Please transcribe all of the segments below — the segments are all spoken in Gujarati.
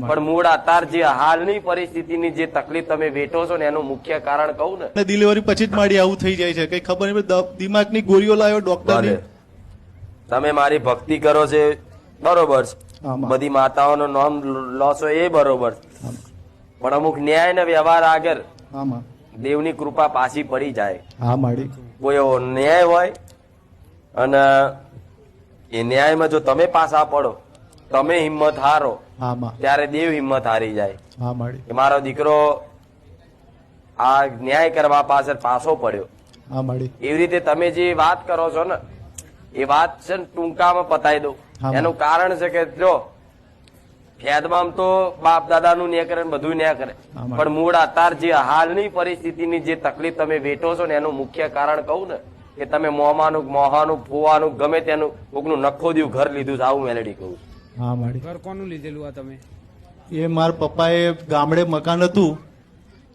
પણ મૂળ આધાર જે હાલની પરિસ્થિતિની જે તકલીફ તમે વેઠો છો ને એનું મુખ્ય કારણ કહું ને. ડિલિવરી પછી જ મારી આવું થઈ જાય છે. કઈ ખબર નહીં દિમાગની ગોળીઓ લાવ્યો ડોક્ટર તમે મારી ભક્તિ કરો છે બરોબર છે. બધી માતાઓનો નામ લો છો એ બરોબર પણ અમુક ન્યાય ને વ્યવહાર આગળ દેવની કૃપા પાછી પડી જાય. હા માડી. કોઈ એવો ન્યાય હોય અને એ ન્યાયમાં જો તમે પાછા પડો તમે હિંમત હારો ત્યારે દેવ હિંમત હારી જાય. કે મારો દીકરો આ ન્યાય કરવા પાછળ પાછો પડ્યો. એવી રીતે તમે જે વાત કરો છો ને એ વાત છે ને ટૂંકામાં પતાવી દો એનું કારણ છે કે જો ફેદમાં તો બાપ દાદાનું ન્યાય કરે બધું ન્યાય કરે. પણ મૂળ અત્યાર જે હાલની પરિસ્થિતિની જે તકલીફ તમે વેઠો છો ને એનું મુખ્ય કારણ કહું ને કે તમે મોમાનું મોહાનું ફુવાનું ગમે તેનું કોકનું નખો દ્યું ઘર લીધું છે આવું મેલેડી કહું હા માડી ઘર કોનું લીધેલું આ તમે? એ મારા પપ્પાએ ગામડે મકાન હતું.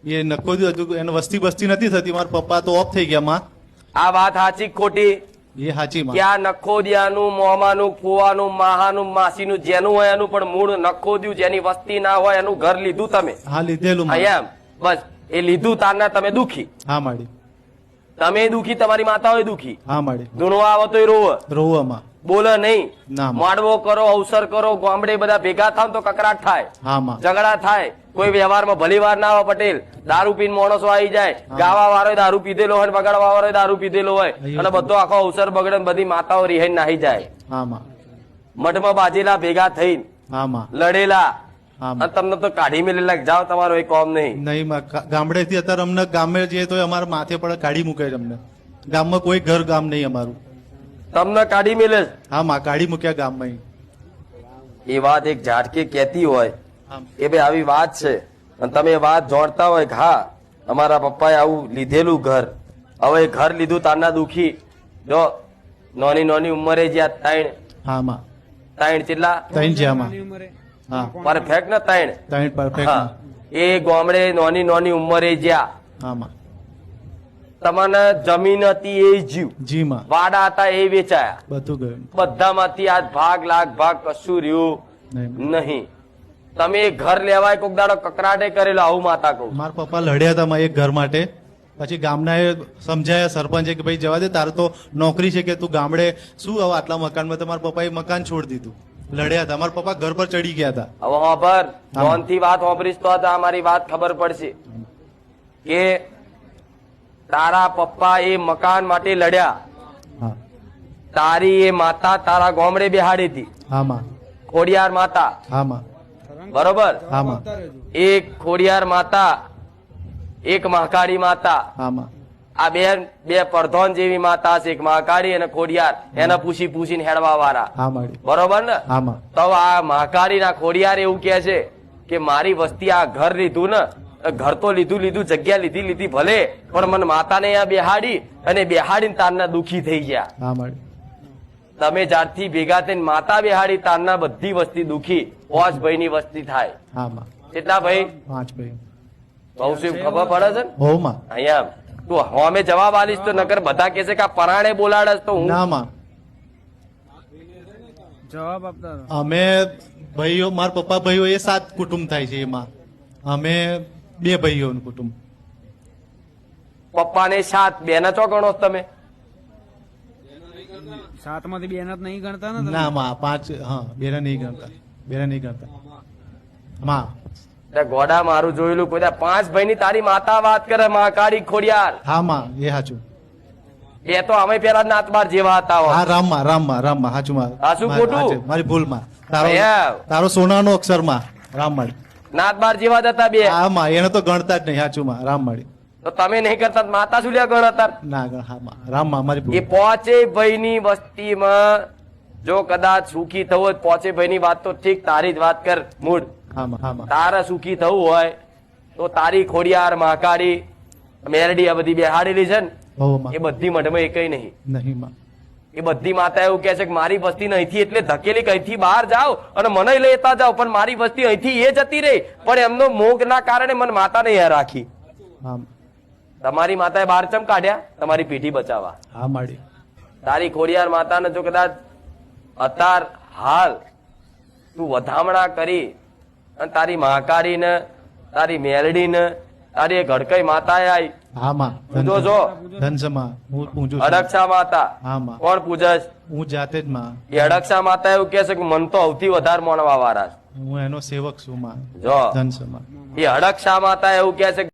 એ નખોદ્યું હતું. એને વસ્તી બસ્તી નથી થતી. મારા પપ્પા તો ઓફ થઈ ગયા માં આ વાત સાચી ખોટી? એ સાચી માં નખોદિયાનું મોમાનું કુવાનું માહાનું માસીનું જેનું હોય એનું પણ મૂળ નખોદ્યું જેની વસ્તી ના હોય એનું ઘર લીધું તમે. હા લીધેલું માં. અહીંયા બસ. એ લીધું તારના તમે દુખી. હા માડી તમે દુખી તમારી માતાઓ દુખી. હા માડી ધૂણવા આવે તો રોવ. રોવામાં બોલે નહીં. માડવો કરો અવસર કરો ગામડે બધા ભેગા થાવ તો કકરાટ થાય. ઝઘડા થાય. કોઈ વ્યવહારમાં ભલી વાર ના આવે પટેલ. દારૂ પીને માણસો આવી જાય. ગાવા વાળો દારૂ પીધેલો હોય બગાડવા વાળો દારૂ પીધેલો હોય. અને બધો આખો અવસર બગડે બધી માતાઓ રિહાઈ નાહી જાય. મઠમાં બાજેલા ભેગા થઈને હા લડેલા. તમને તો કાઢી મેલી લાગ જાઓ તમારો એ કોમ નહીં. નહીં ગામડેથી અત્યારે અમને ગામે જઈએ તો અમારા માથે પડે કાઢી મૂકે છે અમને. ગામમાં કોઈ ઘર ગામ નહીં અમારું. તમને કાઢી મેલે હા માં કાઢી મૂક્યા ગામમાં એ વાત એક ઝાટકે કહેતી હોય. એ કે ભાઈ આવી વાત છે. અને તમે વાત જોડતા હોય કે હા અમારા પપ્પાએ આવું લીધેલું ઘર. હવે ઘર લીધું તારના દુખી. જો નોની નોની ઉંમરે જ્યાં ત્રણ હા માં. ત્રણ કેટલા? ત્રણ છે આમાં નાની ઉંમરે. હા. પરફેક્ટ ને ત્રણ? ત્રણ પરફેક્ટ હા. એ ગામડે નોની નોની ઉંમરે જ્યાં હા માં. તમને જમીન હતી એ જીવ. જીમાં વાડા હતા એ વેચાયા. બધું ગયું. બધામાંથી આ ભાગ લાખ ભાગ કશું રહ્યું નહીં. તમે એક ઘર લેવાય કોક દાડો કકરાટે કરેલો આવું માતા કહું. મારા પપ્પા લડ્યા હતા એક ઘર માટે. પછી ગામના એ સમજાયા સરપંચે કે ભાઈ જવા દે તારે તો નોકરી છે કે તું ગામડે શું હવે આટલા મકાનમાં તમારા મારા પપ્પાએ મકાન છોડી દીધું. લડ્યા હતા. મારા પપ્પા ઘર પર ચડી ગયા હતા. હવે હોભર ફોનથી વાત હોભરીશ તો આ મારી વાત ખબર પડશે. કે તારા પપ્પા એ મકાન માટે લડ્યા. તારી એ માતા તારા ગોમડે બિહાડી હતી. ખોડિયાર માતા. બરોબર? એક ખોડિયાર માતા એક મહાકાળી માતા. આ બે બે પરધોન જેવી માતા છે એક મહાકાળી અને ખોડિયાર. એને પૂછી પૂછીને હેડવા વાળા બરોબર ને? તો આ મહાકાળી ના ખોડિયાર એવું કે છે કે મારી વસ્તી આ ઘર લીધું ને ઘર તો લીધું લીધું જગ્યા લીધી લીધી ભલે પણ મને માતાને અહીંયા બેહાડી અને બેહાડીને તારના દુખી થઈ ગયા. તમે જ્યારથી ભેગા થઈને માતા બેહાડી તારના બધી વસ્તી દુખી પાંચ ભાઈ ની વસ્તી થાય કેટલા ભાઈ? પાંચ ભાઈ. બહુ શું ખબર પડે છે ને? હો માં અહીંયા તું હોમે જવાબ આલીશ તો નકર બધા કે છે કે આ પરાણે બોલાડસ તો હું જવાબ આપતા અમે ભાઈઓ મારા પપ્પા ભાઈઓ એ સાત કુટુંબ થાય છે એમાં. અમે બે ભાઈઓનું કુટુંબ. પપ્પાને સાત બેના ચો ગણો છો તમે. સાતમાંથી બેન જ નહીં ગણતા ને ના માં પાંચ હા બેના નહીં ગણતા. બેના નહીં ગણતા. માં. ગોડા મારું જોયેલું કોઈ પાંચ ભાઈ ની તારી માતા વાત કરે મહાકાળી ખોડિયાર. હા માં એ સાચું બે તો અમે પેલા નાતબાર જેવા હતા હો. હા રામમાં રામમાં રામમાં માં આ શું ખોટું? મારી ભૂલમાં તારો. તારો સોનાનો અક્ષરમાં રામમાળી નાતબાર જેવા જ હતા બે. હા માં એને તો ગણતા જ નહીં સાચું માં રામમાળી તો તમે નહીં કરતા માતા શું લ્યા ગણતા ના ગણ- હા માં રામમાં મારી એ પોચે ભાઈ ની વસ્તીમાં જો કદાચ સુખી થવું હોય પોચે ભાઈ ની વાત તો ઠીક તારી જ વાત કર મૂળ. તારે સુખી થવું હોય તો તારી ખોડિયાર મહાકાળી મેરડી આ બધી બેહાડેલી છે ને એ બધી મઠમાં એકય નહીં. નહીં માં. એ બધી માતા એવું કે છે કે મારી વસ્તી અહીંથી એટલે ધકેલી અહીંથી બહાર જાઓ અને મને લેતા જાઓ પણ મારી વસ્તી અહીંથી એ જતી રહી. પણ એમનો મોગ ના કારણે મને માતા નહીં રાખી. તમારી માતાએ બહાર ચમ કાઢ્યા? તમારી પીઠી બચાવવા. હા માડી. તારી ખોડિયાર માતાને જો કદાચ અતાર હાલ તું વધામણા કરી અને તારી મહાકારીને તારી મેલડીને તારી એક માતાએ માતા આઈ પૂજો છો ધનસમાં હું પૂજું અડક્ષા માતા. હામાં કોણ પૂજસ હું જાતે જ માં. એ અડક્ષા માતા એવું કે છે કે મન તો સૌથી વધારે માનવા વાળા હું એનો સેવક છું માં. જો. ધનસમાં એ અડક્ષા માતા એવું કે છે